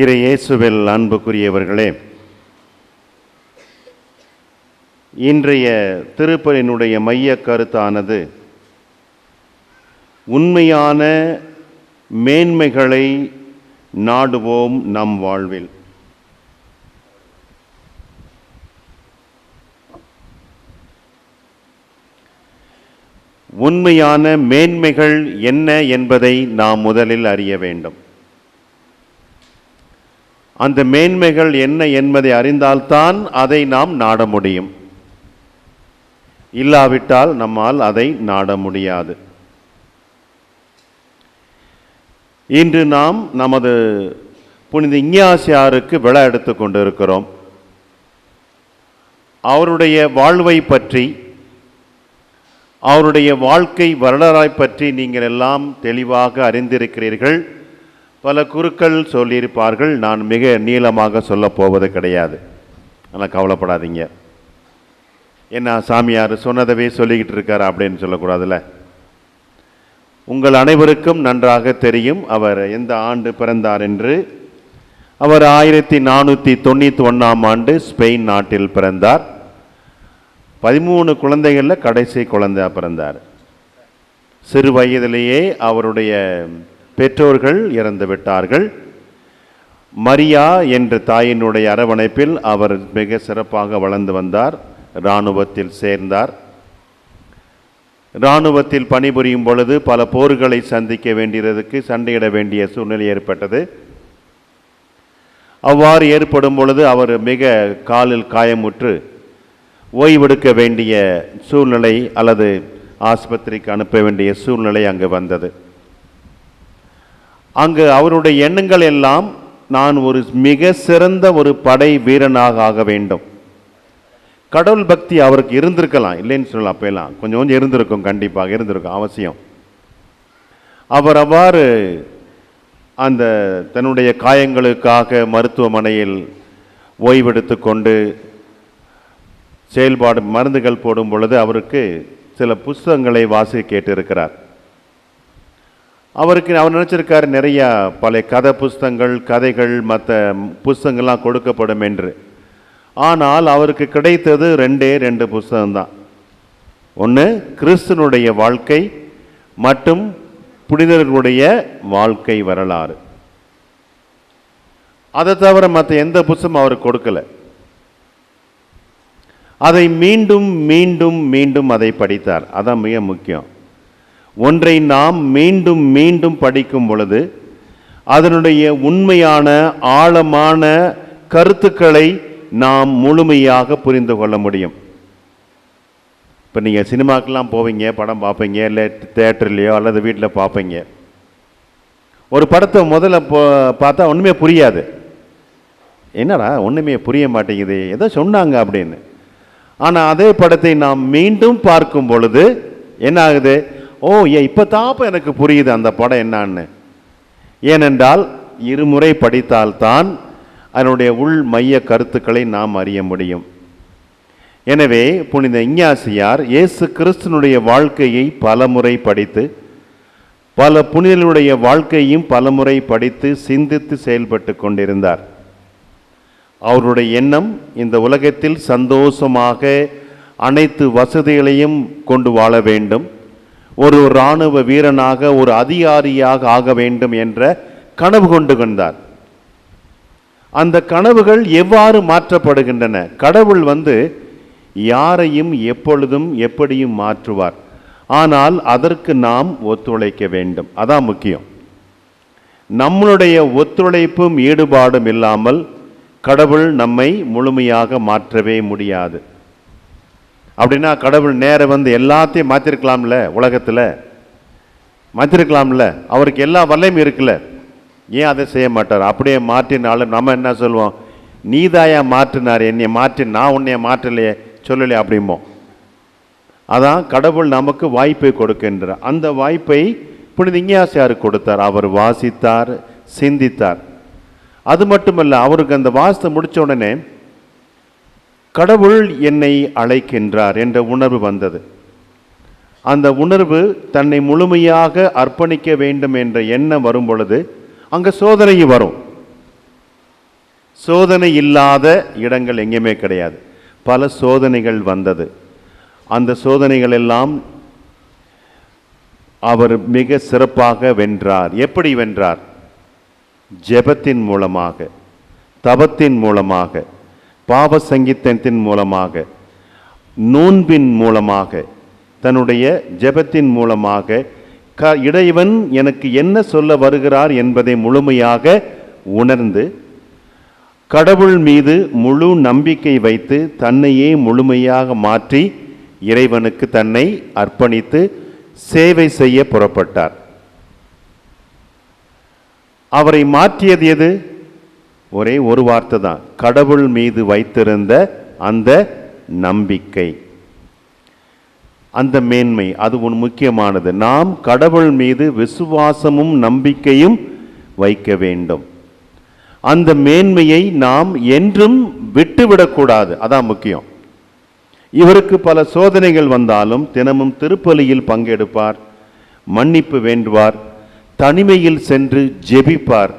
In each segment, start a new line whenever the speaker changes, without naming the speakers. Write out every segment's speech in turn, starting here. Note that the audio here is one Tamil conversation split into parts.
இறை இயேசுவில் அன்புக்குரியவர்களே இன்றைய திருப்பலினுடைய மைய கருத்தானது உண்மையான மேன்மைகளை நாடுவோம் நம் வாழ்வில். உண்மையான மேன்மைகள் என்ன என்பதை நாம் முதலில் அறிய வேண்டும். அந்த மேன்மைகள் என்ன என்பதை அறிந்தால்தான் அதை நாம் நாட முடியும். இல்லாவிட்டால் நம்மால் அதை நாட முடியாது. இன்று நாம் நமது புனித இஞ்ஞாசியாருக்கு விழா எடுத்து கொண்டிருக்கிறோம். அவருடைய வாழ்வை பற்றி அவருடைய வாழ்க்கை வரலாறை பற்றி நீங்கள் எல்லாம் தெளிவாக அறிந்திருக்கிறீர்கள். பல குருக்கள் சொல்லியிருப்பார்கள் நான் மிக நீளமாக சொல்லப் போவது கிடையாது. ஆனால் கவலைப்படாதீங்க. என்ன சாமியார் சொன்னதவே சொல்லிக்கிட்டு இருக்கார் அப்படின்னு சொல்லக்கூடாதுல்ல? உங்கள் அனைவருக்கும் நன்றாக தெரியும் அவர் எந்த ஆண்டு பிறந்தார் என்று. அவர் ஆயிரத்தி நானூற்றி தொண்ணூற்றி ஒன்றாம் ஆண்டு ஸ்பெயின் நாட்டில் பிறந்தார். பதிமூணு குழந்தைகளில் கடைசி குழந்தையாக பிறந்தார். சிறு வயதிலேயே அவருடைய பெற்றோர்கள் இறந்து விட்டார்கள். மரியா என்ற தாயினுடைய அரவணைப்பில் அவர் மிக சிறப்பாக வளர்ந்து வந்தார். இராணுவத்தில் சேர்ந்தார். இராணுவத்தில் பணிபுரியும் பொழுது பல போர்களை சந்திக்க வேண்டியதற்கு சண்டையிட வேண்டிய சூழ்நிலை ஏற்பட்டது. அவ்வாறு ஏற்படும் பொழுது அவர் மிக காலில் காயமுற்று ஓய்வெடுக்க வேண்டிய சூழ்நிலை அல்லது ஆஸ்பத்திரிக்கு அனுப்ப வேண்டிய சூழ்நிலை அங்கு வந்தது. அங்கு அவருடைய எண்ணங்கள் எல்லாம் நான் ஒரு மிக சிறந்த ஒரு படை வீரனாக ஆக வேண்டும். கடவுள் பக்தி அவருக்கு இருந்திருக்கலாம். இல்லைன்னு சொல்லலாம் அப்பெல்லாம் கொஞ்சம் கொஞ்சம் இருந்திருக்கும் கண்டிப்பாக இருந்திருக்கும் அவசியம். அவர் அவ்வாறு அந்த தன்னுடைய காயங்களுக்காக மருத்துவமனையில் ஓய்வெடுத்து கொண்டு செயல்பாடு மருந்துகள் போடும் பொழுது அவருக்கு சில புஸ்தகங்களை வாசி கேட்டிருக்கிறார். அவருக்கு அவர் நினச்சிருக்காரு நிறையா பல கதை புஸ்தகங்கள் கதைகள் மற்ற புஸ்தங்கள்லாம் கொடுக்கப்படும் என்று. ஆனால் அவருக்கு கிடைத்தது ரெண்டே ரெண்டு புஸ்தகம்தான். ஒன்று கிறிஸ்தனுடைய வாழ்க்கை மற்றும் புனிதர்களுடைய வாழ்க்கை வரலாறு. அதை தவிர மற்ற எந்த புஸ்தகம் அவருக்கு கொடுக்கல. அதை மீண்டும் மீண்டும் மீண்டும் அதை படித்தார். அதான் மிக முக்கியம். ஒன்றை நாம் மீண்டும் மீண்டும் படிக்கும் பொழுது அதனுடைய உண்மையான ஆழமான கருத்துக்களை நாம் முழுமையாக புரிந்து கொள்ள முடியும். இப்போ நீங்கள் சினிமாக்கெல்லாம் போவீங்க படம் பார்ப்பீங்க இல்லை தேட்டர்லேயோ அல்லது வீட்டில் பார்ப்பீங்க. ஒரு படத்தை முதல்ல பார்த்தா ஒன்றுமே புரியாது. என்னடா ஒன்றுமே புரிய மாட்டேங்குது ஏதோ சொன்னாங்க அப்படின்னு. ஆனால் அதே படத்தை நாம் மீண்டும் பார்க்கும் பொழுது என்ன ஆகுது? ஓ ஏ இப்போ தாப்ப எனக்கு புரியுது அந்த படம் என்னான்னு. ஏனென்றால் இருமுறை படித்தால்தான் அதனுடைய உள் மைய கருத்துக்களை நாம் அறிய முடியும். எனவே புனித இஞ்ஞாசியார் இயேசு கிறிஸ்தனுடைய வாழ்க்கையை பலமுறை படித்து பல புனிதனுடைய வாழ்க்கையும் பலமுறை படித்து சிந்தித்து செயல்பட்டு கொண்டிருந்தார். அவருடைய எண்ணம் இந்த உலகத்தில் சந்தோஷமாக அனைத்து வசதிகளையும் கொண்டு வாழ வேண்டும். ஒரு இராணுவ வீரனாக ஒரு அதிகாரியாக ஆக வேண்டும் என்ற கனவு கொண்டு கொண்டார் அந்த கனவுகள் எவ்வாறு மாற்றப்படுகின்றன? கடவுள் வந்து யாரையும் எப்பொழுதும் எப்படியும் மாற்றுவார். ஆனால் அதற்கு நாம் ஒத்துழைக்க வேண்டும். அதான் முக்கியம். நம்மளுடைய ஒத்துழைப்பும் ஈடுபாடும் இல்லாமல் கடவுள் நம்மை முழுமையாக மாற்றவே முடியாது. அப்படின்னா கடவுள் நேரம் வந்து எல்லாத்தையும் மாற்றிருக்கலாம்ல உலகத்தில்? மாற்றிருக்கலாம்ல அவருக்கு எல்லா வல்லையும் இருக்குல்ல? ஏன் அதை செய்ய மாட்டார்? அப்படியே மாற்றினாலும் நம்ம என்ன சொல்லுவோம் நீதாயா மாற்றினார் என்னை மாற்றி நான் உன்னைய மாற்றலையே சொல்லலையே அப்படிம்போம். அதான் கடவுள் நமக்கு வாய்ப்பை கொடுக்கின்றார். அந்த வாய்ப்பை புனித இங்கியாசியார் கொடுத்தார். அவர் வாசித்தார் சிந்தித்தார். அது மட்டுமல்ல அவருக்கு அந்த வாசத்தை முடித்த உடனே கடவுள் என்னை அழைக்கின்றார் என்ற உணர்வு வந்தது. அந்த உணர்வு தன்னை முழுமையாக அர்ப்பணிக்க வேண்டும் என்ற எண்ணம் வரும் பொழுது அங்கே சோதனை வரும். சோதனை இல்லாத இடங்கள் எங்கேயுமே கிடையாது. பல சோதனைகள் வந்தது. அந்த சோதனைகள் எல்லாம் அவர் மிக சிறப்பாக வென்றார். எப்படி வென்றார்? ஜெபத்தின் மூலமாக தபத்தின் மூலமாக. பாவ சங்கீதத்தின் மூலமாக நோன்பின் மூலமாக தன்னுடைய ஜெபத்தின் மூலமாக க இறைவன் எனக்கு என்ன சொல்ல வருகிறார் என்பதை முழுமையாக உணர்ந்து கடவுள் மீது முழு நம்பிக்கை வைத்து தன்னையே முழுமையாக மாற்றி இறைவனுக்கு தன்னை அர்ப்பணித்து சேவை செய்ய புறப்பட்டார். அவரை மாற்றியது எது? ஒரே ஒரு வார்த்தை தான். கடவுள் மீது வைத்திருந்த அந்த நம்பிக்கை. அந்த மேன்மை அது ஒன்று முக்கியமானது. நாம் கடவுள் மீது விசுவாசமும் நம்பிக்கையும் வைக்க வேண்டும். அந்த மேன்மையை நாம் என்றும் விட்டுவிடக்கூடாது அதான் முக்கியம். இவருக்கு பல சோதனைகள் வந்தாலும் தினமும் திருப்பலியில் பங்கெடுப்பார் மன்னிப்பு வேண்டுவார் தனிமையில் சென்று ஜெபிப்பார்.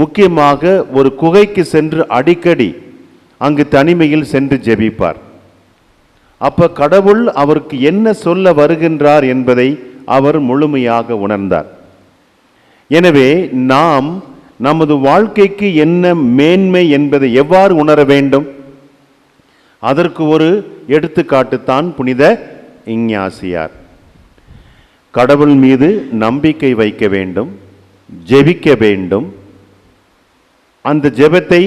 முக்கியமாக ஒரு குகைக்கு சென்று அடிக்கடி அங்கு தனிமையில் சென்று ஜெபிப்பார். அப்ப கடவுள் அவருக்கு என்ன சொல்ல வருகின்றார் என்பதை அவர் முழுமையாக உணர்ந்தார். எனவே நாம் நமது வாழ்க்கைக்கு என்ன மேன்மை என்பதை எவ்வாறு உணர வேண்டும்? அதற்கு ஒரு எடுத்துக்காட்டுத்தான் புனித இஞ்ஞாசியார். கடவுள் மீது நம்பிக்கை வைக்க வேண்டும் ஜெபிக்க வேண்டும் அந்த ஜெபத்தை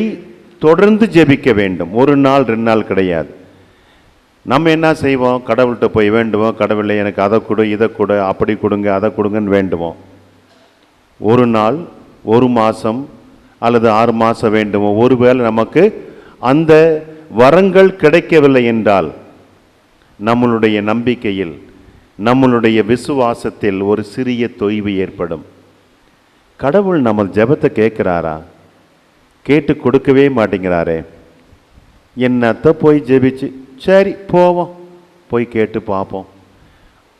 தொடர்ந்து ஜெபிக்க வேண்டும். ஒரு நாள் ரெண்டு நாள் கிடையாது. நம்ம என்ன செய்வோம்? கடவுள்கிட்ட போய் வேண்டுவோம். கடவுளை எனக்கு அதை கொடு இதை கொடு அப்படி கொடுங்க அதை கொடுங்கன்னு வேண்டுவோம். ஒரு நாள் ஒரு மாதம் அல்லது ஆறு மாதம் வேண்டுவோம் ஒருவேளை நமக்கு அந்த வரங்கள் கிடைக்கவில்லை என்றால் நம்மளுடைய நம்பிக்கையில் நம்மளுடைய விசுவாசத்தில் ஒரு சிறிய தொய்வு ஏற்படும். கடவுள் நம்ம ஜெபத்தை கேட்குறாரா? கேட்டு கொடுக்கவே மாட்டேங்கிறாரே. என்னத்த போய் ஜெபிச்சு? சரி போவோம். போய் கேட்டு பார்ப்போம்.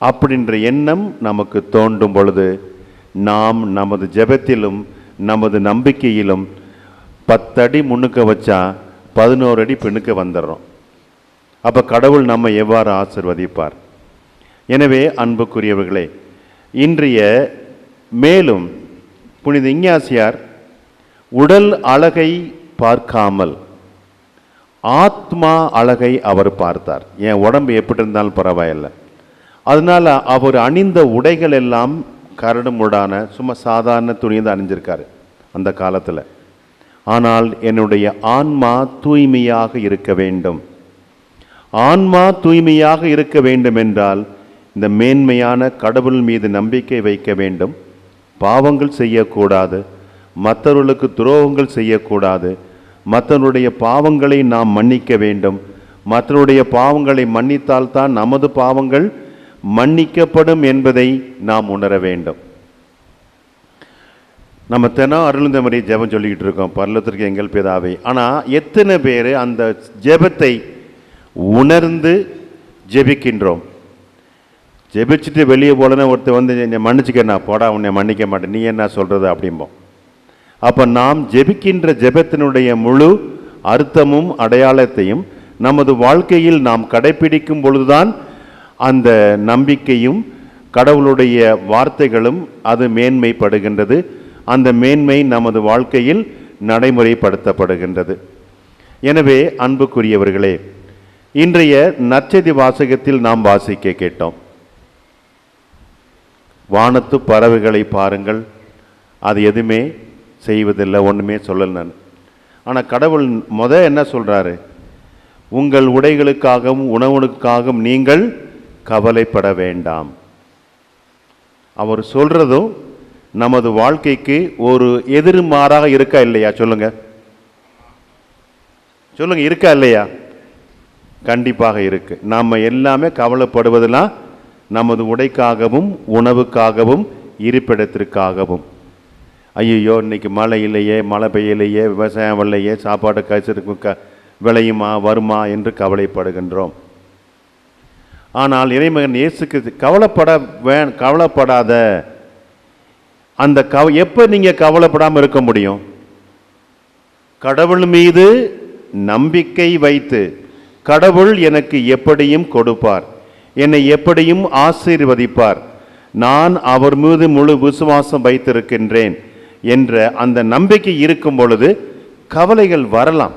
அப்படின்ற எண்ணம் நமக்கு தோண்டும் பொழுது நாம் நமது ஜெபத்திலும் நமது நம்பிக்கையிலும் பத்தடி முன்னுக்க வச்சா பதினோரு அடி பெண்ணுக்கு வந்துடுறோம். அப்போ கடவுள் நம்ம எவ்வாறு ஆசிர்வதிப்பார்? எனவே அன்புக்குரியவர்களே இன்றைய மேலும் புனித இஞ்ஞாசியார் உடல் அழகை பார்க்காமல் ஆத்மா அழகை அவர் பார்த்தார். என் உடம்பு எப்படி இருந்தாலும் பரவாயில்லை. அதனால் அவர் அணிந்த உடைகள் எல்லாம் கரடுமுடான சும்மா சாதாரண துணி தான் அணிஞ்சிருக்காரு அந்த காலத்தில். ஆனால் என்னுடைய ஆன்மா தூய்மையாக இருக்க வேண்டும். ஆன்மா தூய்மையாக இருக்க வேண்டும் என்றால் இந்த மேன்மையான கடவுள் மீது நம்பிக்கை வைக்க வேண்டும். பாவங்கள் செய்யக்கூடாது. மற்றவர்களுக்கு துரோகங்கள் செய்யக்கூடாது. மற்றவருடைய பாவங்களை நாம் மன்னிக்க வேண்டும். மற்றவருடைய பாவங்களை மன்னித்தால்தான் நமது பாவங்கள் மன்னிக்கப்படும் என்பதை நாம் உணர வேண்டும். நம்ம தினம் அருளுந்த மாதிரி ஜெபம் சொல்லிக்கிட்டு இருக்கோம். பரலத்திற்கு எங்கள் பிதாவே. ஆனால் எத்தனை பேர் அந்த ஜெபத்தை உணர்ந்து ஜெபிக்கின்றோம்? ஜெபிச்சுட்டு வெளியே போலன்னா ஒருத்தர் வந்து என்னை மன்னிச்சுக்கண்ணா போடா உன்னை மன்னிக்க மாட்டேன். நீ என்ன சொல்கிறது அப்படிம்போம். அப்போ நாம் ஜெபிக்கின்ற ஜெபத்தினுடைய முழு அர்த்தமும் அடையாளத்தையும் நமது வாழ்க்கையில் நாம் கடைபிடிக்கும் பொழுதுதான் அந்த நம்பிக்கையும் கடவுளுடைய வார்த்தைகளும் அது மேன்மைப்படுகின்றது. அந்த மேன்மை நமது வாழ்க்கையில் நடைமுறைப்படுத்தப்படுகின்றது. எனவே அன்புக்குரியவர்களே இன்றைய நற்செய்தி வாசகத்தில் நாம் வாசிக்க கேட்டோம். வானத்து பறவைகளை பாருங்கள். அது எதுவுமே செய்வதில்லை ஒன்றுமே சொல்லலை நான். ஆனால் கடவுள் முத என்ன சொல்கிறாரு உங்கள் உடைகளுக்காகவும் உணவுகளுக்காகவும் நீங்கள் கவலைப்பட வேண்டாம். அவர் சொல்கிறதும் நமது வாழ்க்கைக்கு ஒரு எதிர்மாறாக இருக்கா இல்லையா? சொல்லுங்க. சொல்லுங்க இருக்கா இல்லையா? கண்டிப்பாக இருக்கு. நம்ம எல்லாமே கவலைப்படுவதெல்லாம் நமது உடைக்காகவும் உணவுக்காகவும் இருப்பிடத்திற்காகவும். ஐயோ இன்னைக்கு மழை இல்லையே மழை பெய்யலையே விவசாயம் வரலையே சாப்பாடு கசிருக்கு க விளையுமா வருமா என்று கவலைப்படுகின்றோம். ஆனால் இறைமகன் இயேசுக்கு கவலைப்பட வே கவலைப்படாத அந்த கவ எப்போ நீங்கள் கவலைப்படாமல் இருக்க முடியும்? கடவுள் மீது நம்பிக்கை வைத்து கடவுள் எனக்கு எப்படியும் கொடுப்பார். என்னை எப்படியும் ஆசீர்வதிப்பார். நான் அவர் மீது முழு விசுவாசம் வைத்திருக்கின்றேன். என்ற அந்த நம்பிக்கை இருக்கும் பொழுது கவலைகள் வரலாம்.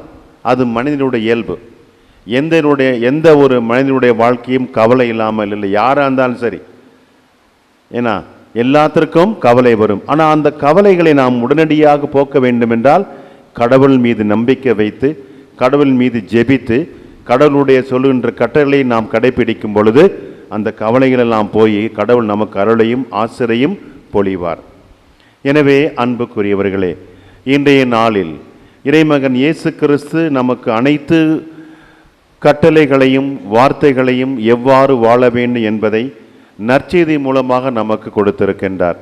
அது மனிதனுடைய இயல்பு. எந்தனுடைய எந்த ஒரு மனிதனுடைய வாழ்க்கையும் கவலை இல்லாமல் இல்லை. யாராக இருந்தாலும் சரி. ஏன்னா எல்லாத்திற்கும் கவலை வரும். ஆனால் அந்த கவலைகளை நாம் உடனடியாக போக்க வேண்டுமென்றால் கடவுள் மீது நம்பிக்கை வைத்து கடவுள் மீது ஜெபித்து கடவுளுடைய சொல்லுகின்ற கட்டளையை நாம் கடைபிடிக்கும் பொழுது அந்த கவலைகளெல்லாம் போய் கடவுள் நமக்கு அருளையும் ஆசிரையும் பொழிவார். எனவே அன்புக்குரியவர்களே இன்றைய நாளில் இறைமகன் இயேசு கிறிஸ்து நமக்கு அனைத்து கட்டளைகளையும் வார்த்தைகளையும் எவ்வாறு வாழ வேண்டும் என்பதை நற்செய்தி மூலமாக நமக்கு கொடுத்திருக்கின்றார்.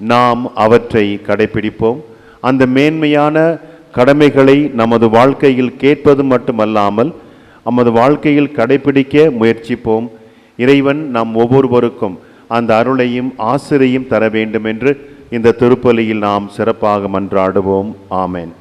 நாம் அவற்றை கடைபிடிப்போம் அந்த மேன்மையான கடமைகளை நமது வாழ்க்கையில் கேட்பது மட்டுமல்லாமல் நமது வாழ்க்கையில் கடைபிடிக்க முயற்சிப்போம். இறைவன் நம் ஒவ்வொருவருக்கும் அந்த அருளையும் ஆசிரையும் தர வேண்டும் என்று இந்த திருப்பலியில் நாம் சிறப்பாக மன்றாடுவோம். ஆமேன்.